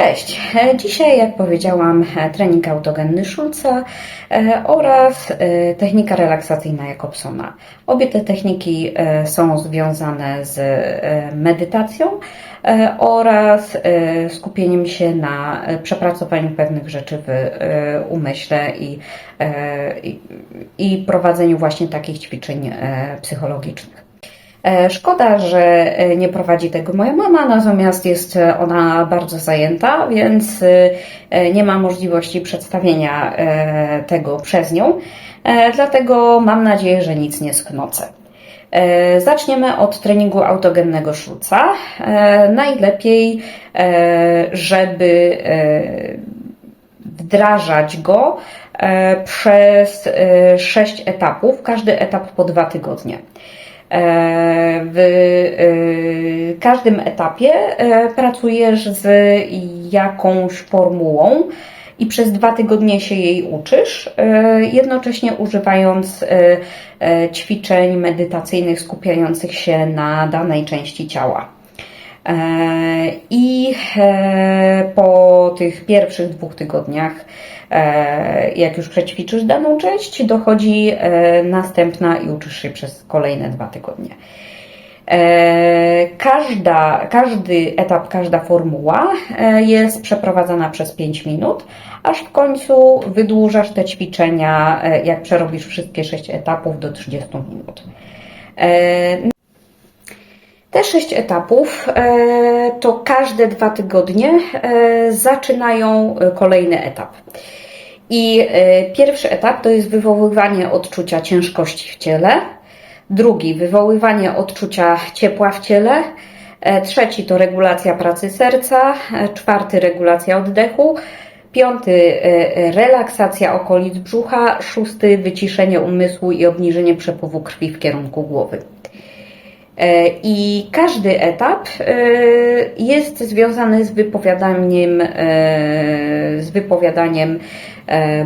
Cześć! E, Dzisiaj, jak powiedziałam, e, trening autogenny Schulza e, oraz technika relaksacyjna Jakobsona. Obie te techniki są związane z medytacją oraz skupieniem się na przepracowaniu pewnych rzeczy w umyśle i, i, i prowadzeniu właśnie takich ćwiczeń psychologicznych. E, Szkoda, że e, nie prowadzi tego moja mama, natomiast jest e, ona bardzo zajęta, więc nie ma możliwości przedstawienia tego przez nią. Dlatego mam nadzieję, że nic nie sknocę. Zaczniemy od treningu autogennego Schulza. E, Najlepiej, żeby wdrażać go przez e, sześć etapów, każdy etap po dwa tygodnie. E, W e, każdym etapie e, pracujesz z jakąś formułą i przez dwa tygodnie się jej uczysz, jednocześnie używając ćwiczeń medytacyjnych skupiających się na danej części ciała. E, I e, po tych pierwszych dwóch tygodniach, e, jak już przećwiczysz daną część, dochodzi następna i uczysz się przez kolejne dwa tygodnie. Każda, każdy etap, każda formuła jest przeprowadzana przez 5 minut, aż w końcu wydłużasz te ćwiczenia, jak przerobisz wszystkie 6 etapów do 30 minut. Te sześć etapów e, to każde dwa tygodnie e, zaczynają e, kolejny etap. I pierwszy etap to jest wywoływanie odczucia ciężkości w ciele. Drugi wywoływanie odczucia ciepła w ciele. Trzeci to regulacja pracy serca. Czwarty regulacja oddechu. Piąty relaksacja okolic brzucha. Szósty wyciszenie umysłu i obniżenie przepływu krwi w kierunku głowy. E, I każdy etap e, jest związany z wypowiadaniem, e, z wypowiadaniem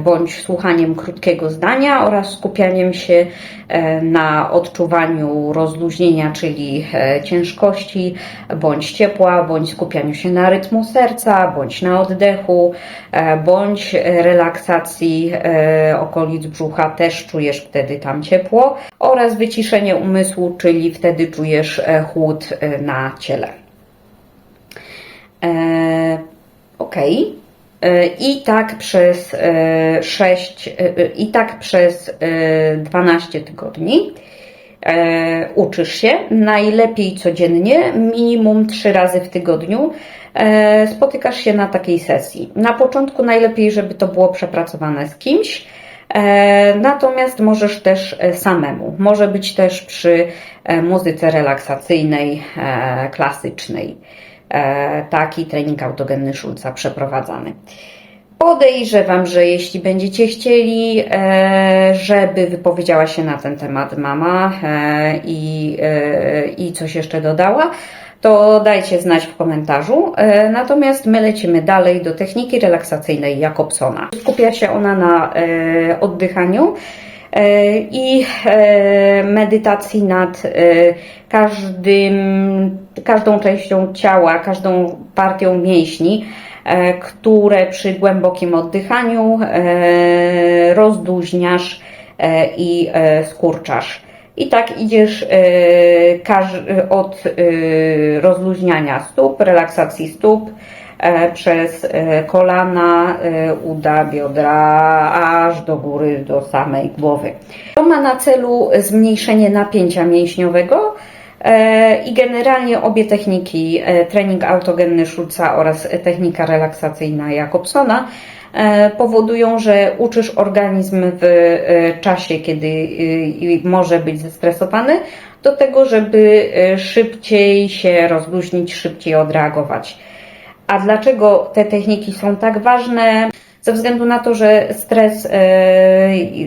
bądź słuchaniem krótkiego zdania oraz skupianiem się e, na odczuwaniu rozluźnienia, czyli e, ciężkości, bądź ciepła, bądź skupianiu się na rytmu serca, bądź na oddechu, e, bądź relaksacji e, okolic brzucha, też czujesz wtedy tam ciepło, oraz wyciszenie umysłu, czyli wtedy czujesz e, chłód e, na ciele. E, ok. E, I tak przez e, 6, e, i tak przez e, 12 tygodni e, uczysz się, najlepiej codziennie, minimum 3 razy w tygodniu. E, spotykasz się na takiej sesji. Na początku najlepiej, żeby to było przepracowane z kimś. E, Natomiast możesz też e, samemu. Może być też przy e, muzyce relaksacyjnej, e, klasycznej. E, Taki trening autogenny Schulza przeprowadzany. Podejrzewam, że jeśli będziecie chcieli, e, żeby wypowiedziała się na ten temat mama e, i, i coś jeszcze dodała, to dajcie znać w komentarzu. Natomiast my lecimy dalej do techniki relaksacyjnej Jakobsona. Skupia się ona na oddychaniu i e, medytacji nad e, każdym, każdą częścią ciała, każdą partią mięśni, e, które przy głębokim oddychaniu e, rozluźniasz e, i e, skurczasz. I tak idziesz e, od e, rozluźniania stóp, relaksacji stóp, e, przez e, kolana, e, uda, biodra, aż do góry, do samej głowy. To ma na celu zmniejszenie napięcia mięśniowego e, i generalnie obie techniki, e, trening autogenny Schulza oraz technika relaksacyjna Jakobsona, e, powodują, że uczysz organizm w e, czasie, kiedy e, może być zestresowany, do tego, żeby e, szybciej się rozluźnić, szybciej odreagować. A dlaczego te techniki są tak ważne? Ze względu na to, że stres e,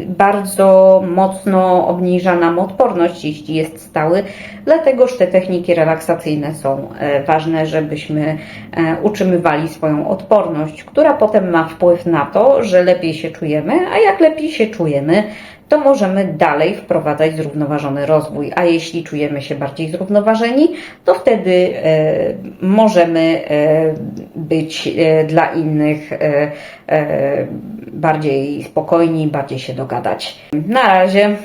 bardzo mocno obniża nam odporność, jeśli jest stały, dlategoż te techniki relaksacyjne są e, ważne, żebyśmy e, utrzymywali swoją odporność, która potem ma wpływ na to, że lepiej się czujemy, a jak lepiej się czujemy, to możemy dalej wprowadzać zrównoważony rozwój. A jeśli czujemy się bardziej zrównoważeni, to wtedy e, możemy e, być e, dla innych bardziej spokojni, bardziej się dogadać. Na razie.